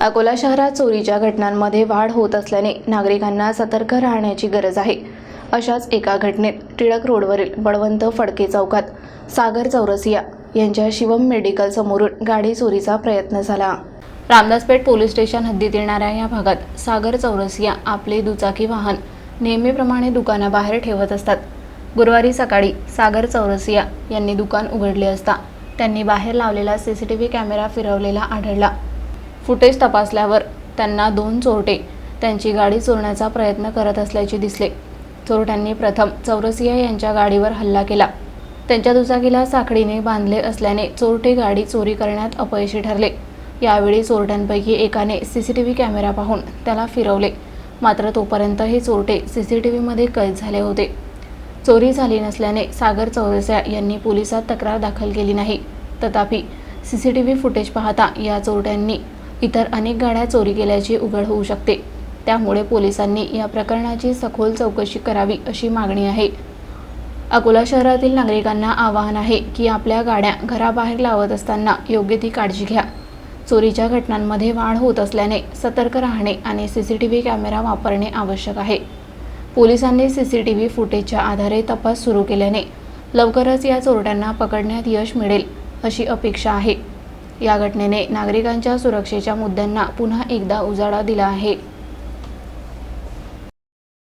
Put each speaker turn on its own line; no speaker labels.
अकोला शहरात चोरीच्या घटनांमध्ये वाढ होत असल्याने नागरिकांना सतर्क राहण्याची गरज आहे. अशाच एका घटनेत टिळक रोडवरील बळवंत फडके चौकात सागर चौरसिया यांच्या शिवम मेडिकल समोरून गाडी चोरीचा प्रयत्न झाला. रामदासपेठ पोलीस स्टेशन हद्दीत येणाऱ्या या भागात सागर चौरसिया आपले दुचाकी वाहन नेहमीप्रमाणे दुकानाबाहेर ठेवत असतात. गुरुवारी सकाळी सागर चौरसिया यांनी दुकान उघडले असता त्यांनी बाहेर लावलेला C C T V camera फिरवलेला आढळला. फुटेज तपासल्यावर त्यांना दोन चोरटे त्यांची गाडी चोरण्याचा प्रयत्न करत असल्याचे दिसले. चोरट्यांनी प्रथम चौरसिया यांच्या गाडीवर हल्ला केला. त्यांच्या दुचाकीला साखळीने बांधले असल्याने चोरटे गाडी चोरी करण्यात अपयशी ठरले. यावेळी चोरट्यांपैकी एकाने C C T V camera पाहून त्याला फिरवले. मात्र तोपर्यंत हे चोरटे सी सी टी व्हीमध्ये कैद झाले होते. चोरी झाली नसल्याने सागर चौरसिया यांनी पोलिसात तक्रार दाखल केली नाही. तथापि C C T V footage पाहता या चोरट्यांनी इतर अनेक गाड्या चोरी केल्याचे उघड होऊ शकते. त्यामुळे पोलिसांनी या प्रकरणाची सखोल चौकशी करावी अशी मागणी आहे. अकोला शहरातील नागरिकांना आवाहन आहे की आपल्या गाड्या घराबाहेर लावत असताना योग्य ती काळजी घ्या. चोरीच्या घटनांमध्ये वाढ होत असल्याने सतर्क राहणे आणि C C T V camera वापरणे आवश्यक आहे. पोलिसांनी सी सी टी व्ही फुटेजच्या आधारे तपास सुरू केल्याने लवकरच या चोरट्यांना पकडण्यात यश मिळेल अशी अपेक्षा आहे. या घटनेने नागरिकांच्या सुरक्षेच्या मुद्द्यांना पुन्हा एकदा उजाळा दिला आहे.